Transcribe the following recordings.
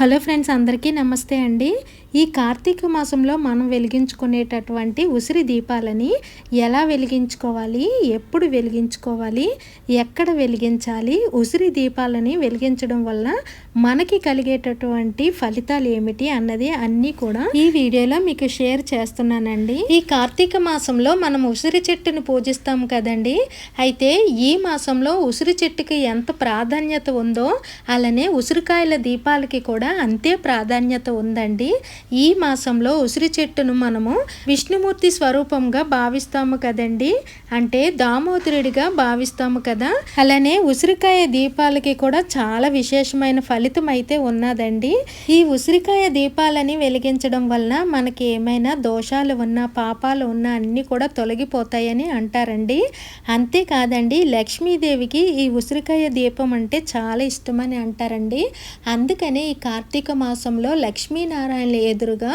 Hello friends అందరికీ నమస్తే అండి. ఈ కార్తీక మాసంలో మనం వెలిగించుకునేటటువంటి ఉసిరి దీపాలని ఎలా వెలిగించుకోవాలి? ఎప్పుడు వెలిగించుకోవాలి? ఎక్కడ వెలిగించాలి? ఉసిరి దీపాలని వెలిగించడం వల్ల మనకి కలిగేటటువంటి ఫలితాలు ఏమిటి అన్నది అన్నీ కూడా ఈ వీడియోలో మీకు షేర్ చేస్తున్నానండి. ఈ కార్తీక మాసంలో మనం ఉసిరి చెట్టును పూజిస్తాం కదండి. అయితే ఈ మాసంలో ఉసిరి చెట్టుకి ఎంత ప్రాధాన్యత ఉందో అలానే ఉసిరికాయల దీపాలకి కూడా అంతే ప్రాధాన్యత ఉందండి. ఈ మాసంలో ఉసిరి చెట్టును మనము విష్ణుమూర్తి స్వరూపంగా భావిస్తాము కదండి. అంటే దామోదరుడిగా భావిస్తాము కదా. అలానే ఉసిరికాయ దీపాలకి కూడా చాలా విశేషమైన ఫలితం అయితే ఉన్నదండి. ఈ ఉసిరికాయ దీపాలని వెలిగించడం వలన మనకి ఏమైనా దోషాలు ఉన్నా పాపాలు ఉన్నా అన్నీ కూడా తొలగిపోతాయని అంటారండి. అంతేకాదండి లక్ష్మీదేవికి ఈ ఉసిరికాయ దీపం అంటే చాలా ఇష్టమని అంటారండి. అందుకనే ఈ కార్తీక మాసంలో లక్ష్మీనారాయణ ఎదురుగా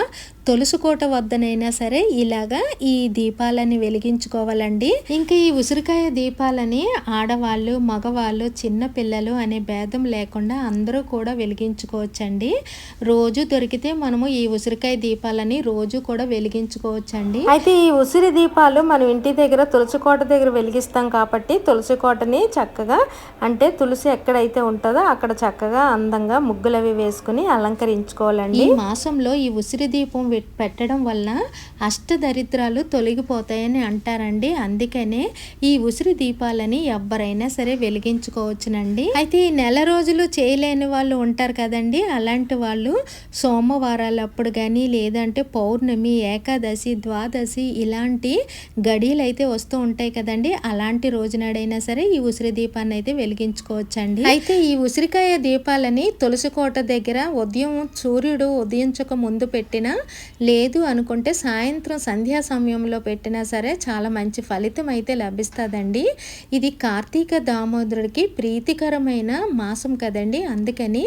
తులసికోట వద్దనైనా సరే ఇలాగా ఈ దీపాలని వెలిగించుకోవాలండి. ఇంకా ఈ ఉసిరికాయ దీపాలని ఆడవాళ్ళు మగవాళ్ళు చిన్న పిల్లలు అనే భేదం లేకుండా అందరూ కూడా వెలిగించుకోవచ్చండి. రోజు దొరికితే మనము ఈ ఉసిరికాయ దీపాలని రోజు కూడా వెలిగించుకోవచ్చండి. అయితే ఈ ఉసిరి దీపాలు మనం ఇంటి దగ్గర తులసి కోట దగ్గర వెలిగిస్తాం కాబట్టి తులసి కోటని చక్కగా అంటే తులసి ఎక్కడైతే ఉంటుందో అక్కడ చక్కగా అందంగా ముగ్గులు అవి వేసుకుని అలంకరించుకోవాలండి. ఈ మాసంలో ఈ ఉసిరి దీపం పెట్టడం వలన అష్టదరిద్రాలు తొలగిపోతాయని అంటారండి. అందుకనే ఈ ఉసిరి దీపాలని ఎవరైనా సరే వెలిగించుకోవచ్చునండి. అయితే ఈ నెల రోజులు చేయలేని వాళ్ళు ఉంటారు కదండి. అలాంటి వాళ్ళు సోమవారాలప్పుడు కానీ లేదంటే పౌర్ణమి ఏకాదశి ద్వాదశి ఇలాంటి గడియలు అయితే వస్తూ ఉంటాయి కదండి. అలాంటి రోజునాడైనా సరే ఈ ఉసిరి దీపాన్ని అయితే వెలిగించుకోవచ్చండి. అయితే ఈ ఉసిరికాయ దీపాలని తులసి కోట దగ్గర ఉదయం సూర్యుడు ఉదయించక ముందు పెట్టిన లేదు అనుకుంటే సాయంత్రం సంధ్యా సమయంలో పెట్టినా సరే చాలా మంచి ఫలితం అయితే లభిస్తుందండి. ఇది కార్తీక దామోదరుడికి ప్రీతికరమైన మాసం కదండి. అందుకని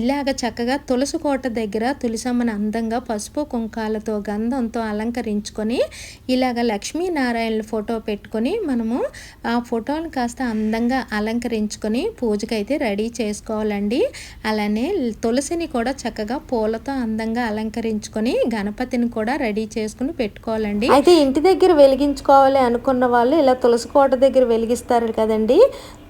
ఇలాగ చక్కగా తులసి కోట దగ్గర తులసమ్మను అందంగా పసుపు కుంకాలతో గంధంతో అలంకరించుకొని ఇలాగ లక్ష్మీనారాయణ ఫోటో పెట్టుకొని మనము ఆ ఫోటోని కాస్త అందంగా అలంకరించుకొని పూజకైతే రెడీ చేసుకోవాలండి. అలానే తులసిని కూడా చక్కగా పూలతో అందంగా అలంకరించుకొని గణపతిని కూడా రెడీ చేసుకుని పెట్టుకోవాలండి. అయితే ఇంటి దగ్గర వెలిగించుకోవాలి అనుకున్న వాళ్ళు ఇలా తులసి కోట దగ్గర వెలిగిస్తారు కదండి.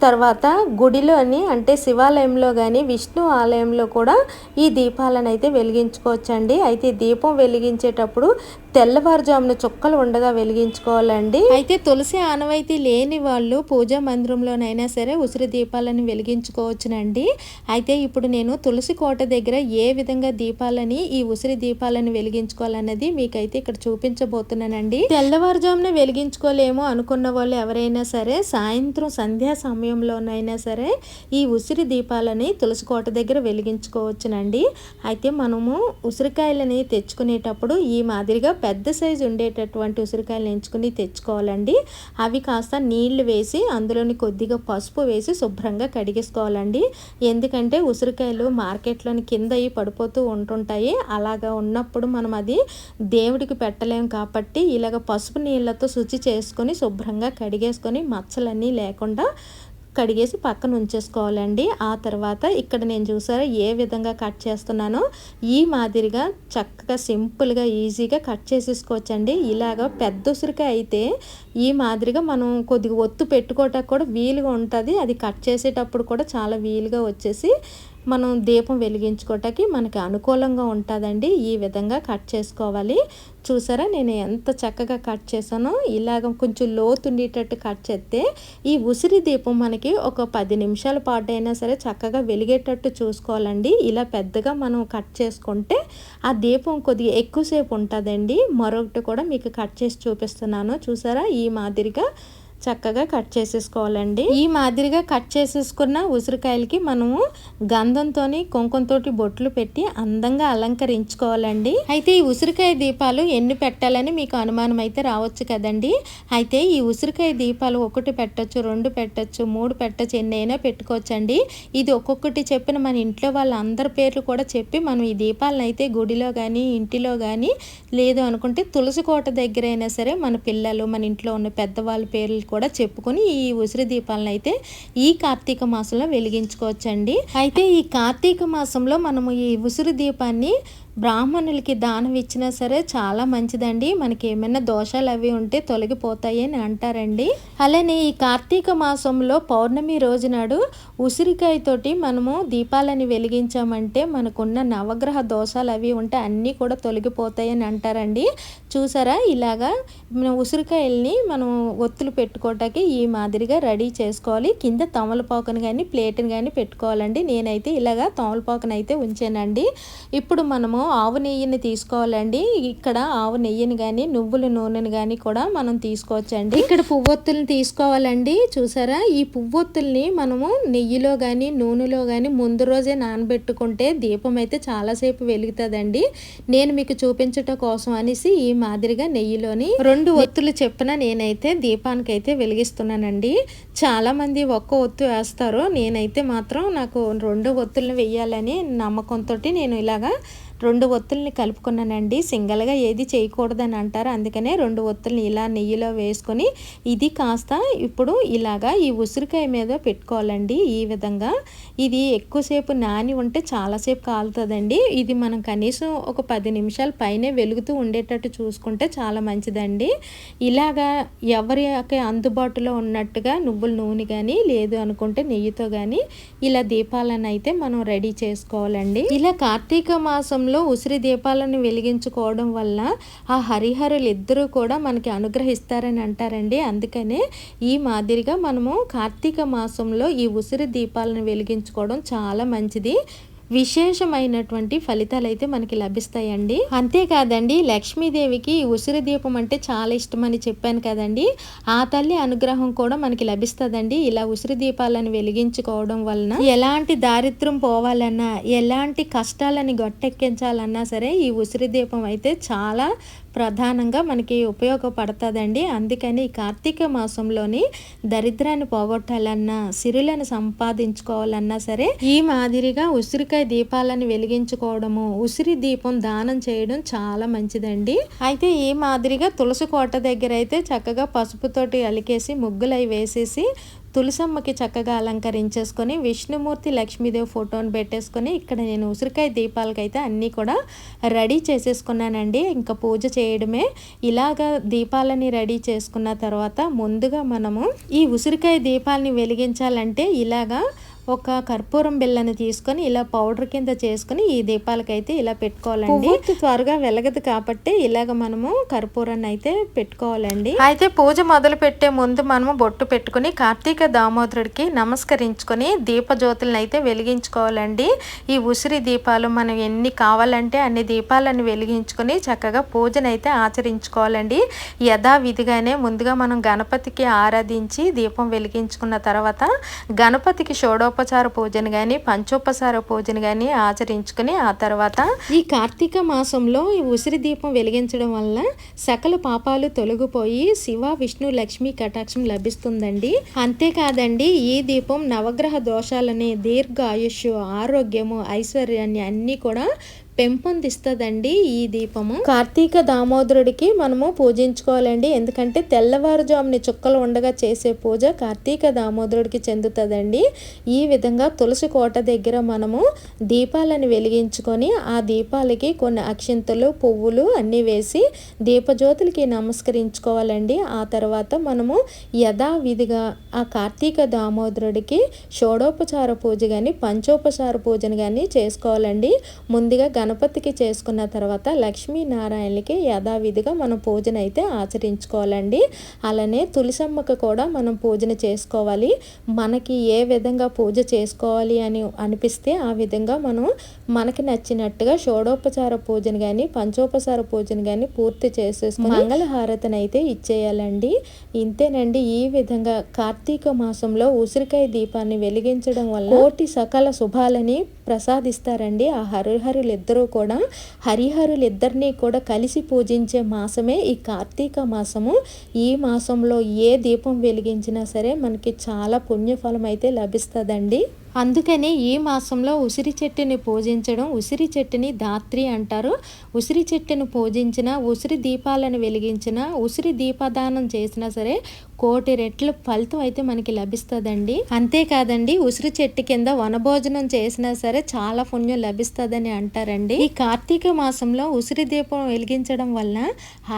తర్వాత గుడిలోని అంటే శివాలయంలో కానీ విష్ణు ఆలయంలో కూడా ఈ దీపాలను అయితే వెలిగించుకోవచ్చండి. అయితే దీపం వెలిగించేటప్పుడు తెల్లవారుజామున చుక్కలు ఉండగా వెలిగించుకోవాలండి. అయితే తులసి ఆనవాయితీ లేని వాళ్ళు పూజా మందిరంలోనైనా సరే ఉసిరి దీపాలను వెలిగించుకోవచ్చునండి. అయితే ఇప్పుడు నేను తులసి కోట దగ్గర ఏ విధంగా దీపాలని ఈ ఉసిరి దీపాలను వెలిగించుకోవాలన్నది మీకైతే ఇక్కడ చూపించబోతున్నానండి. తెల్లవారుజామున వెలిగించుకోలేము అనుకున్న వాళ్ళు ఎవరైనా సరే సాయంత్రం సంధ్యా సమయంలోనైనా సరే ఈ ఉసిరి దీపాలని తులసి కోట దగ్గర వెలిగించుకోవచ్చునండి. అయితే మనము ఉసిరికాయలని తెచ్చుకునేటప్పుడు ఈ మాదిరిగా పెద్ద సైజు ఉండేటటువంటి ఉసిరికాయలు ఎంచుకుని తెచ్చుకోవాలండి. అవి కాస్త నీళ్ళు వేసి అందులోని కొద్దిగా పసుపు వేసి శుభ్రంగా కడిగేసుకోవాలండి. ఎందుకంటే ఉసిరికాయలు మార్కెట్లోని కింద అవి పడిపోతూ ఉంటుంటాయి. అలాగా ఉన్నప్పుడు మనం అది దేవుడికి పెట్టలేం కాబట్టి ఇలాగ పసుపు నీళ్ళతో శుచి చేసుకొని శుభ్రంగా కడిగేసుకొని మచ్చలన్నీ లేకుండా కడిగేసి పక్కన ఉంచేసుకోవాలండి. ఆ తర్వాత ఇక్కడ నేను చూసారా ఏ విధంగా కట్ చేస్తున్నానో? ఈ మాదిరిగా చక్కగా సింపుల్గా ఈజీగా కట్ చేసేసుకోవచ్చండి. ఇలాగ పెద్ద ఉసిరికాయ అయితే ఈ మాదిరిగా మనం కొద్దిగా ఒత్తు పెట్టుకోవటానికి కూడా వీలుగా ఉంటుంది. అది కట్ చేసేటప్పుడు కూడా చాలా వీలుగా వచ్చేసి మనం దీపం వెలిగించుకోవటానికి మనకి అనుకూలంగా ఉంటుందండి. ఈ విధంగా కట్ చేసుకోవాలి. చూసారా? నేను ఎంత చక్కగా కట్ చేశానో ఇలాగ కొంచెం లోతు ఉండేటట్టు కట్ చేస్తే ఈ ఉసిరి దీపం మనకి ఒక పది నిమిషాల పాటు అయినా సరే చక్కగా వెలిగేటట్టు చూసుకోవాలండి. ఇలా పెద్దగా మనం కట్ చేసుకుంటే ఆ దీపం కొద్దిగా ఎక్కువసేపు ఉంటుందండి. మరొకటి కూడా మీకు కట్ చేసి చూపిస్తున్నాను. చూసారా? ఈ మాదిరిగా చక్కగా కట్ చేసేసుకోవాలండి. ఈ మాదిరిగా కట్ చేసేసుకున్న ఉసిరికాయలకి మనము గంధంతో కుంకుమతో బొట్లు పెట్టి అందంగా అలంకరించుకోవాలండి. అయితే ఈ ఉసిరికాయ దీపాలు ఎన్ని పెట్టాలని మీకు అనుమానం అయితే రావచ్చు కదండి. అయితే ఈ ఉసిరికాయ దీపాలు ఒకటి పెట్టచ్చు రెండు పెట్టచ్చు మూడు పెట్టచ్చు ఎన్నైనా పెట్టుకోవచ్చండి. ఇది ఒక్కొక్కటి చెప్పిన మన ఇంట్లో వాళ్ళ అందరి పేర్లు కూడా చెప్పి మనం ఈ దీపాలను అయితే గుడిలో కానీ ఇంటిలో కానీ లేదు అనుకుంటే తులసి కోట దగ్గర అయినా సరే మన పిల్లలు మన ఇంట్లో ఉన్న పెద్దవాళ్ళ పేర్లు కూడా చెప్పుకొని ఈ ఉసిరి దీపాలను అయితే ఈ కార్తీక మాసంలో వెలిగించుకోవచ్చండి. అయితే ఈ కార్తీక మాసంలో మనము ఈ ఉసిరి దీపాన్ని బ్రాహ్మణులకి దానం ఇచ్చినా సరే చాలా మంచిదండి. మనకి ఏమైనా దోషాలు అవి ఉంటే తొలగిపోతాయి అని అంటారండి. అలానే ఈ కార్తీక మాసంలో పౌర్ణమి రోజు నాడు ఉసిరికాయతోటి మనము దీపాలని వెలిగించామంటే మనకున్న నవగ్రహ దోషాలు అవి ఉంటే అన్నీ కూడా తొలగిపోతాయి అని అంటారండి. చూసారా? ఇలాగా ఉసిరికాయల్ని మనం ఒత్తులు పెట్టుకోవటానికి ఈ మాదిరిగా రెడీ చేసుకోవాలి. కింద తమలపాకును కానీ ప్లేట్ని కానీ పెట్టుకోవాలండి. నేనైతే ఇలాగా తమలపాకును అయితే ఉంచానండి. ఇప్పుడు మనము ఆవు నెయ్యిని తీసుకోవాలండి. ఇక్కడ ఆవు నెయ్యిని కానీ నువ్వుల నూనెని కానీ కూడా మనం తీసుకోవచ్చండి. ఇక్కడ పువ్వొత్తుల్ని తీసుకోవాలండి. చూసారా? ఈ పువ్వొత్తుల్ని మనము నెయ్యిలో కానీ నూనెలో కానీ ముందు రోజే నానబెట్టుకుంటే దీపం అయితే చాలాసేపు వెలుగుతుందండి. నేను మీకు చూపించటం కోసం అనేసి ఈ మాదిరిగా నెయ్యిలోని రెండు ఒత్తులు చెప్పిన నేనైతే దీపానికి అయితే వెలిగిస్తున్నానండి. చాలా మంది ఒక్క ఒత్తు వేస్తారు. నేనైతే మాత్రం నాకు రెండు ఒత్తులను వెయ్యాలని నమ్మకంతో నేను ఇలాగా రెండు ఒత్తుల్ని కలుపుకున్నానండి. సింగల్గా ఏది చేయకూడదని అంటారు. అందుకనే రెండు ఒత్తుల్ని ఇలా నెయ్యిలో వేసుకొని ఇది కాస్త ఇప్పుడు ఇలాగా ఈ ఉసిరికాయ మీద పెట్టుకోవాలండి ఈ విధంగా. ఇది ఎక్కువసేపు నాని ఉంటే చాలాసేపు కాలుతుందండి. ఇది మనం కనీసం ఒక పది నిమిషాల పైనే వెలుగుతూ ఉండేటట్టు చూసుకుంటే చాలా మంచిదండి. ఇలాగా ఎవరికి అందుబాటులో ఉన్నట్టుగా నువ్వుల నూనె కానీ లేదు అనుకుంటే నెయ్యితో కానీ ఇలా దీపాలను అయితే మనం రెడీ చేసుకోవాలండి. ఇలా కార్తీక మాసం సమయంలో ఉసిరి దీపాలను వెలిగించుకోవడం వల్ల ఆ హరిహరులు ఇద్దరూ కూడా మనకి అనుగ్రహిస్తారని అంటారండి. అందుకనే ఈ మాదిరిగా మనము కార్తీక మాసంలో ఈ ఉసిరి దీపాలను వెలిగించుకోవడం చాలా మంచిది. విశేషమైనటువంటి ఫలితాలు అయితే మనకి లభిస్తాయండి. అంతేకాదండి లక్ష్మీదేవికి ఉసిరి దీపం అంటే చాలా ఇష్టమని చెప్పాను కదండి. ఆ తల్లి అనుగ్రహం కూడా మనకి లభిస్తుందండి. ఇలా ఉసిరి దీపాలను వెలిగించుకోవడం వలన ఎలాంటి దారిద్ర్యం పోవాలన్నా ఎలాంటి కష్టాలని గొట్టెక్కించాలన్నా సరే ఈ ఉసిరి దీపం అయితే చాలా ప్రధానంగా మనకి ఉపయోగపడుతుందండి. అందుకని కార్తీక మాసంలోని దరిద్రాన్ని పోగొట్టాలన్నా సిరులను సంపాదించుకోవాలన్నా సరే ఈ మాదిరిగా ఉసిరికాయ దీపాలను వెలిగించుకోవడము ఉసిరి దీపం దానం చేయడం చాలా మంచిదండి. అయితే ఈ మాదిరిగా తులసి కోట దగ్గర అయితే చక్కగా పసుపుతోటి అలికేసి ముగ్గులై వేసేసి తులసమ్మకి చక్కగా అలంకరించేసుకొని విష్ణుమూర్తి లక్ష్మీదేవి ఫోటోని పెట్టేసుకొని ఇక్కడ నేను ఉసిరికాయ దీపాలకైతే అన్నీ కూడా రెడీ చేసేసుకున్నానండి. ఇంకా పూజ చేయడమే. ఇలాగా దీపాలని రెడీ చేసుకున్న తర్వాత ముందుగా మనము ఈ ఉసిరికాయ దీపాలని వెలిగించాలంటే ఇలాగా ఒక కర్పూరం బిల్లని తీసుకొని ఇలా పౌడర్ కింద చేసుకొని ఈ దీపాలకైతే ఇలా పెట్టుకోవాలండి. త్వరగా వెలగదు కాబట్టి ఇలాగ మనము కర్పూరాన్ని అయితే పెట్టుకోవాలండి. అయితే పూజ మొదలు పెట్టే ముందు మనము బొట్టు పెట్టుకుని కార్తీక దామోదరుడికి నమస్కరించుకొని దీపజ్యోతులను అయితే వెలిగించుకోవాలండి. ఈ ఉసిరి దీపాలు మనం ఎన్ని కావాలంటే అన్ని దీపాలను వెలిగించుకొని చక్కగా పూజను అయితే ఆచరించుకోవాలండి. యథావిధిగానే ముందుగా మనం గణపతికి ఆరాధించి దీపం వెలిగించుకున్న తర్వాత గణపతికి షోడో షోడోపచార పూజను కానీ పంచోపచార పూజను కానీ ఆచరించుకుని ఆ తర్వాత ఈ కార్తీక మాసంలో ఈ ఉసిరి దీపం వెలిగించడం వల్ల సకల పాపాలు తొలగిపోయి శివ విష్ణు లక్ష్మి కటాక్షం లభిస్తుందండి. అంతేకాదండి ఈ దీపం నవగ్రహ దోషాలని దీర్ఘ ఆయుష్ ఆరోగ్యము ఐశ్వర్యాన్ని అన్నీ కూడా పెంపొందిస్తుందండి ఈ దీపము. కార్తీక దామోదరుడికి మనము పూజించుకోవాలండి. ఎందుకంటే తెల్లవారుజాముని చుక్కలు ఉండగా చేసే పూజ కార్తీక దామోదరుడికి చెందుతుందండి. ఈ విధంగా తులసి కోట దగ్గర మనము దీపాలను వెలిగించుకొని ఆ దీపాలకి కొన్ని అక్షింతలు పువ్వులు అన్నీ వేసి దీపజ్యోతులకి నమస్కరించుకోవాలండి. ఆ తర్వాత మనము యథావిధిగా ఆ కార్తీక దామోదరుడికి షోడోపచార పూజ కానీ పంచోపచార పూజను కానీ చేసుకోవాలండి. ముందుగా గణపతికి చేసుకున్న తర్వాత లక్ష్మీనారాయణకి యథావిధిగా మనం పూజన అయితే ఆచరించుకోవాలండి. అలానే తులసమ్మకు కూడా మనం పూజన చేసుకోవాలి. మనకి ఏ విధంగా పూజ చేసుకోవాలి అని అనిపిస్తే ఆ విధంగా మనం మనకి నచ్చినట్టుగా షోడోపచార పూజను కానీ పంచోపచార పూజను కానీ పూర్తి చేసేసుకుని మంగళహారతను అయితే ఇచ్చేయాలండి. ఇంతేనండి ఈ విధంగా కార్తీక మాసంలో ఉసిరికాయ దీపాన్ని వెలిగించడం వల్ల కోటి సకల శుభాలని ప్రసాదిస్తారండి. ఆ హరిహరులు ఇద్దరు కూడా హరిహరులిద్దరినీ కూడా కలిసి పూజించే మాసమే ఈ కార్తీక మాసము. ఈ మాసంలో ఏ దీపం వెలిగించినా సరే మనకి చాలా పుణ్యఫలం అయితే లభిస్తుందండి. అందుకని ఈ మాసంలో ఉసిరి చెట్టుని పూజించడం ఉసిరి చెట్టుని దాత్రి అంటారు. ఉసిరి చెట్టును పూజించిన ఉసిరి దీపాలను వెలిగించిన ఉసిరి దీపదానం చేసినా సరే కోటి రెట్ల ఫలితం అయితే మనకి లభిస్తుందండి. అంతేకాదండి ఉసిరి చెట్టు కింద వనభోజనం చేసినా సరే చాలా పుణ్యం లభిస్తుందని అంటారండి. ఈ కార్తీక మాసంలో ఉసిరి దీపం వెలిగించడం వల్ల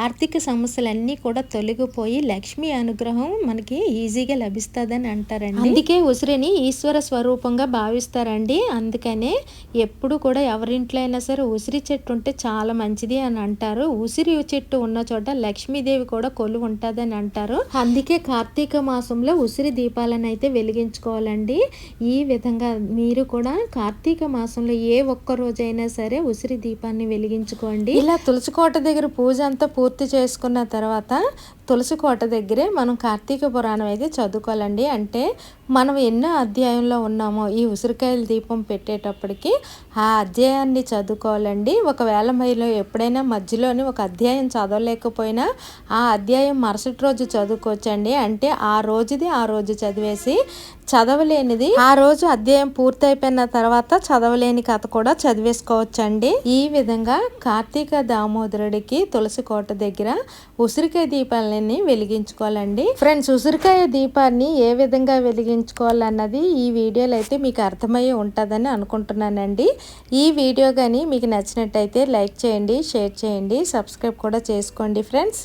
ఆర్థిక సమస్యలన్నీ కూడా తొలగిపోయి లక్ష్మి అనుగ్రహం మనకి ఈజీగా లభిస్తుందని అంటారండి. అందుకే ఉసిరిని ఈశ్వర స్వరూపంగా భావిస్తారండి. అందుకనే ఎప్పుడు కూడా ఎవరింట్లో అయినా సరే ఉసిరి చెట్టు ఉంటే చాలా మంచిది అని అంటారు. ఉసిరి చెట్టు ఉన్న చోట లక్ష్మీదేవి కూడా కొలు ఉంటుందని అంటారు. అందుకే అందుకే కార్తీక మాసంలో ఉసిరి దీపాలను అయితే వెలిగించుకోవాలండి. ఈ విధంగా మీరు కూడా కార్తీక మాసంలో ఏ ఒక్క రోజైనా సరే ఉసిరి దీపాన్ని వెలిగించుకోండి. ఇలా తులసి కోట దగ్గర పూజ అంతా పూర్తి చేసుకున్న తర్వాత తులసి కోట దగ్గరే మనం కార్తీక పురాణం అయితే చదువుకోవాలండి. అంటే మనం ఎన్నో అధ్యాయంలో ఉన్నామో ఈ ఉసిరికాయల దీపం పెట్టేటప్పటికి ఆ అధ్యాయాన్ని చదువుకోవాలండి. ఒకవేళ మైలో ఎప్పుడైనా మధ్యలోని ఒక అధ్యాయం చదవలేకపోయినా ఆ అధ్యాయం మరుసటి రోజు చదువుకోవచ్చండి. అంటే ఆ రోజుది ఆ రోజు చదివేసి చదవలేనిది. ఆ రోజు అధ్యాయం పూర్తయిపోయిన తర్వాత చదవలేని కథ కూడా చదివేసుకోవచ్చండి. ఈ విధంగా కార్తీక దామోదరుడికి తులసి కోట దగ్గర ఉసిరికాయ దీపాలని వెలిగించుకోవాలండి. ఫ్రెండ్స్ ఉసిరికాయ దీపాన్ని ఏ విధంగా వెలిగించుకోవాలన్నది ఈ వీడియోలో అయితే మీకు అర్థమయ్యే ఉంటుందని అనుకుంటున్నానండి. ఈ వీడియో కానీ మీకు నచ్చినట్టయితే లైక్ చేయండి షేర్ చేయండి సబ్స్క్రైబ్ కూడా చేసుకోండి ఫ్రెండ్స్.